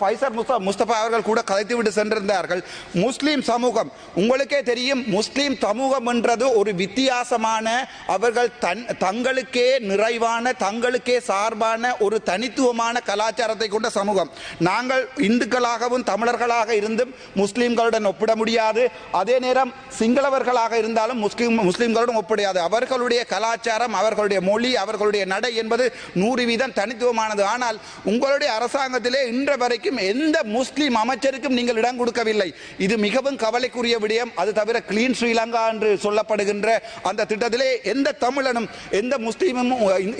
Pfizer Mustafa Mustafa அவர்கள் கூட கலைத்துவிட்டு சென்றிருந்தார்கள். முஸ்லீம் சமூகம் உங்களுக்கே தெரியும் முஸ்லீம் சமூகம் என்றது ஒரு வித்தியாசமான அவர்கள் தன் தங்களுக்கே நிறைவான தங்களுக்கே சார்பான ஒரு தனித்துவமான கலாச்சாரத்தை கொண்ட சமூகம். நாங்கள் இந்துக்களாகவும் தமிழர்களாக இருந்தும் முஸ்லீம்களுடன் ஒப்பிட முடியாது. அதே நேரம் சிங்களவர்களாக இருந்தாலும் முஸ்லீம் முஸ்லீம்களுடன் ஒப்பிடாது அவர்களுடைய கலாச்சாரம் அவர்களுடைய மொழி அவர்களுடைய நடை என்பது நூறு வீதம் தனித்துவமானது. ஆனால் உங்களுடைய அரசாங்கத்திலே இன்ற வரைக்கும் எந்த முஸ்லீம் அமைச்சருக்கும் நீங்கள் இடம் கொடுக்கவில்லை. இது மிகவும் கவலைக்குரிய விடயம். அது தவிர கிளீன் ஸ்ரீலங்கா என்று சொல்லப்படுகின்ற அந்த திட்டத்திலே எந்த தமிழனும் எந்த முஸ்லீமும்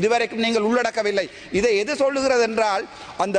இதுவரைக்கும் நீங்கள் உள்ளடக்கவில்லை. இதை எது சொல்லுகிறது என்றால் அந்த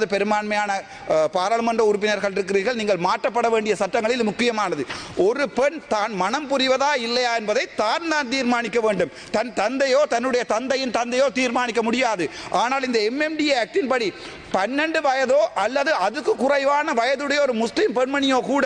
பெரும்பான்மையான பாராளுமன்ற உறுப்பினர்கள் இருக்கிறீர்கள் நீங்கள் மாற்றப்பட வேண்டிய சட்டங்களில் முக்கியமானது. ஒரு பெண் தான் மனம் புரிவதா இல்லையா என்பதை தான் தான் தீர்மானிக்க வேண்டும். தன் தந்தையோ தன்னுடைய தந்தையின் தந்தையோ தீர்மானிக்க முடியாது. ஆனால் இந்த எம்எம்டிஏ ஆக்டின் படி பன்னெண்டு வயதோ அல்லது அதுக்கு குறைவான வயதுடைய ஒரு முஸ்லீம் பெண்மணியோ கூட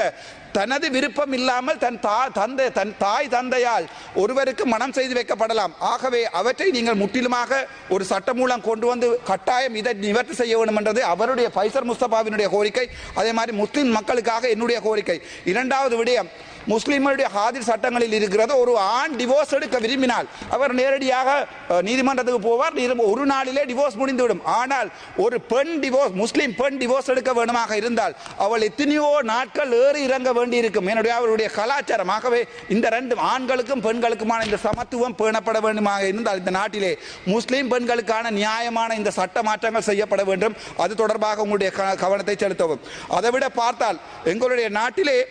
தனது விருப்பம் இல்லாமல் தன் தா தந்தை தன் தாய் தந்தையால் ஒருவருக்கு மனம் செய்து வைக்கப்படலாம். ஆகவே அவற்றை நீங்கள் முற்றிலுமாக ஒரு சட்டம் மூலம் கொண்டு வந்து கட்டாயம் இதை நிவர்த்தி செய்ய வேண்டும் என்றது அவருடைய ஃபைசர் முஸ்தபாவினுடைய கோரிக்கை. அதே மாதிரி முஸ்லிம் மக்களுக்காக என்னுடைய கோரிக்கை. இரண்டாவது விடயம் முஸ்லீம்களுடைய ஹாதிர் சட்டங்களில் இருக்கிறது. ஒரு ஆண் டிவோர்ஸ் எடுக்க விரும்பினால் அவர் நேரடியாக நீதிமன்றத்துக்கு போவார். ஒரு நாளிலே டிவோர்ஸ் முடிந்துவிடும். ஆனால் ஒரு பெண் டிவோர்ஸ் முஸ்லீம் பெண் டிவோர்ஸ் எடுக்க வேண்டுமாக இருந்தால் அவள் எத்தனையோ நாட்கள் ஏறி இறங்க வேண்டியிருக்கும். என்னுடைய அவருடைய கலாச்சாரம் ஆகவே இந்த ரெண்டு ஆண்களுக்கும் பெண்களுக்குமான இந்த சமத்துவம் பேணப்பட வேண்டுமாக இருந்தால் இந்த நாட்டிலே முஸ்லீம் பெண்களுக்கான நியாயமான இந்த சட்ட மாற்றங்கள் செய்யப்பட வேண்டும். அது தொடர்பாக உங்களுடைய க- கவனத்தை செலுத்தவும். அதை விட பார்த்தால் எங்களுடைய நாட்டிலே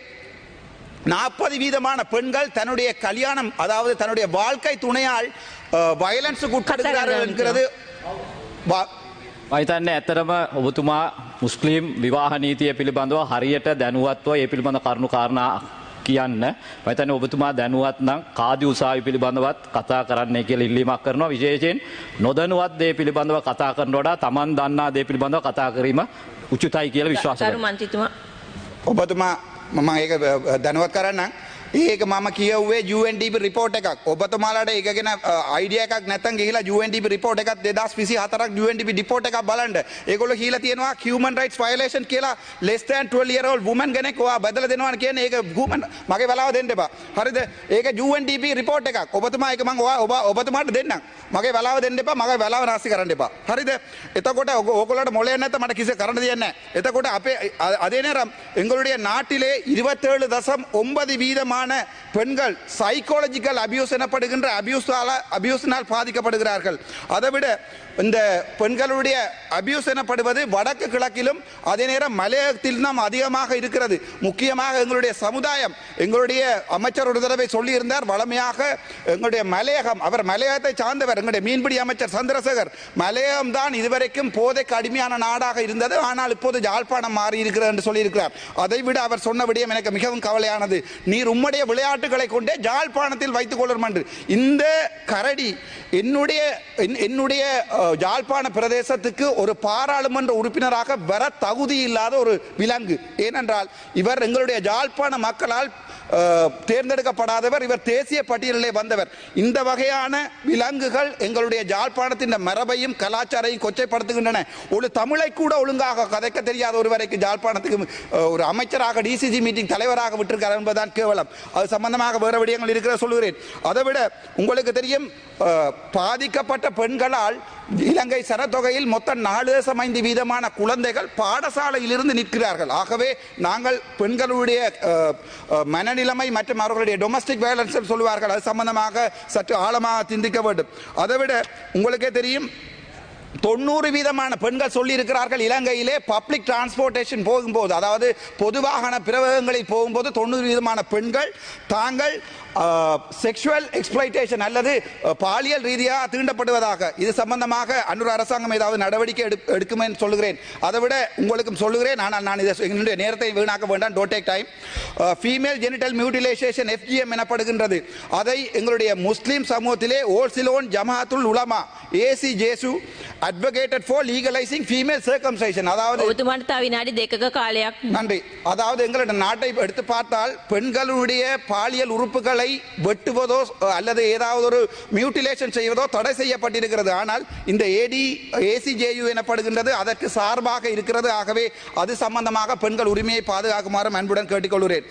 நாற்பது வீதமான பெண்கள் தன்னுடைய கல்யாணம் அதாவது தன்னுடைய வாழ்க்கை துணையால் வயலன்ஸுக்கு உட்படுகிறார்கள் என்கிறது வா- මහිතන්න ඇතරම ඔබතුමා මුස්ලිම් විවාහ නීතිය පිළිබඳව හරියට දැනුවත්ව ඒ පිළිබඳ කරුණු කාරණා කියන්න මතන ඔබතුමා දැනුවත් නම් කාදි උසාවි පිළිබඳවත් කතා කරන්නේ කියල ඉල්ලීමක් කරනවා විශේෂයෙන් නොදනුවත් දේ පිළිබඳව කතා කරනොඩ තමන් දන්නා දේ පිළිබඳව කතා කිරීම උචිතයි කියල විශ්වාස කරු කරනවා. මන්ත්‍රීතුමා ඔබතුමා මම ඒක දැනුවත් කරන්න ඒක මම කියවේ ජුවන්ටප රිපෝට් එකක්. ඔබතුමාලට ඒගෙන අයිඩියක නැත ගේලා ජුවන්ටප රිපෝට් එකක් දෙදස් විසි හතරක් ජුවන්ටප රිපෝට් එකක් බලන්ඩ ඒගොල කියලා තියෙනවා හමන් රයිට් ෆයිලේෂන් කියලා ලෙස්ටන් ටලියරෝල් වුමන් ගෙනෙක්වා බදල දෙනවා කියන ඒක ගුමන් මගේ වෙලාව දෙන්නබා හරිද? ඒක ජුවන්ටප රිපෝට් එකක්. ඔබතුමා එක මං ඔවා ඔබ ඔබතුමාට දෙන්න මගේ වෙලාව දෙන්න එපා මගේ වෙලාව නාස්ති කරන්න එපා. හරිද? එතකොට ඔක ඕකොලට මොලේ නැත මට කිසි කරන්න දෙන්නේ නැහැ. එතකොට අපේ அதே நேரம் எங்களுடைய நாட்டிலே இருபத்தேழு தசம் ஒன்பது வீதமான பெண்கள் சைக்காலஜிக்கல் அபியூஸ் எனப்படுகின்ற அபியூஸால் அபியூஸினால் பாதிக்கப்படுகிறார்கள். அதை விட இந்த பெண்களுடைய அபியூஸ் எனப்படுவது வடக்கு கிழக்கிலும் அதே நேரம் மலையகத்தில் தான் அதிகமாக இருக்கிறது. முக்கியமாக எங்களுடைய சமுதாயம் எங்களுடைய அமைச்சர் ஒரு தடவை சொல்லியிருந்தார் வளமையாக எங்களுடைய மலையகம் அவர் மலையகத்தை சார்ந்தவர் எங்களுடைய மீன்பிடி அமைச்சர் சந்திரசேகர் மலையகம் தான் இதுவரைக்கும் போதைக்கு அடிமையான நாடாக இருந்தது ஆனால் இப்போது யாழ்ப்பாணம் மாறி இருக்கிறது என்று சொல்லியிருக்கிறார். அதை விட அவர் சொன்ன விடயம் எனக்கு மிகவும் கவலையானது. நீர் உம்முடைய விளையாட்டுகளை கொண்டே ஜாழ்ப்பாணத்தில் வைத்துக் கொள்ளும் என்று இந்த கரடி என்னுடைய என்னுடைய அஹ், யாழ்ப்பாண பிரதேசத்துக்கு ஒரு பாராளுமன்ற உறுப்பினராக வர தகுதி இல்லாத ஒரு விலங்கு. ஏனென்றால் இவர் எங்களுடைய யாழ்ப்பாண மக்களால் தேர்ந்தெடுக்கப்படாதவர் இவர் தேசிய பட்டியலிலே வந்தவர். இந்த வகையான விலங்குகள் எங்களுடைய ஜாழ்ப்பாணத்தின் மரபையும் கலாச்சாரையும் கொச்சைப்படுத்துகின்றன. ஒரு தமிழை கூட ஒழுங்காக கதைக்க தெரியாத ஒருவரைக்கு வரைக்கும் ஜாழ்ப்பாணத்துக்கு ஒரு அமைச்சராக டிசிசி மீட்டிங் தலைவராக விட்டிருக்கார் என்பதுதான் கேவலம். அது சம்பந்தமாக வேறு விடயங்கள் இருக்கிற சொல்கிறேன் அதை விட உங்களுக்கு தெரியும் பாதிக்கப்பட்ட பெண்களால் இலங்கை சனத்தொகையில் மொத்தம் நாலு தசம் ஐந்து வீதமான குழந்தைகள் பாடசாலையிலிருந்து நிற்கிறார்கள். ஆகவே நாங்கள் பெண்களுடைய மன மனநிலைமை மற்றும் அவர்களுடைய டொமஸ்டிக் வயலன்ஸ் சொல்லுவார்கள். அது சம்பந்தமாக சற்று ஆழமாக சிந்திக்க வேண்டும். அதை விட உங்களுக்கே தெரியும் தொண்ணூறு வீதமான பெண்கள் சொல்லியிருக்கிறார்கள். இலங்கையிலே பப்ளிக் டிரான்ஸ்போர்ட்டேஷன் போகும்போது அதாவது பொதுவாக பிரவகங்களில் போகும்போது தொண்ணூறு வீதமான பெண்கள் தாங்கள் செக்ஷுவல் எக்ஸ்பிளைட்டேஷன் அல்லது பாலியல் ரீதியாக தீண்டப்படுவதாக. இது சம்பந்தமாக அன்னூர் அரசாங்கம் ஏதாவது நடவடிக்கை எடு எடுக்கும் என்று சொல்லுகிறேன். அதை விட உங்களுக்கும் சொல்லுகிறேன். ஆனால் நான் இதை என்னுடைய நேரத்தை வீணாக்க வேண்டாம். டோட் take time female genital mutilation FGM எனப்படுகின்றது. அதை எங்களுடைய முஸ்லீம் சமூகத்திலே All Ceylon Jamiyyathul Ulama A C J U advocated for legalising female circumcision அதாவது ඔබතුමාට තව විනාඩි දෙකක කාලයක් நன்றி அதாவது எங்களுடைய நாட்டை எடுத்து பார்த்தால் பெண்களுடைய பாலியல் உறுப்புகளை வெட்டுவதோ அல்லது ஏதாவது ஒரு மியூட்டிலேஷன் செய்வதோ தடை செய்யப்பட்டிருக்கிறது ஆனால் இந்த ஏடி ஏசிஜேயு எனப்படுகின்றது அதற்கு சார்பாக இருக்கிறது ஆகவே அது சம்பந்தமாக பெண்கள் உரிமையை பாதுகாக்குமாறு அன்புடன் கேட்டுக்கொள்கிறேன்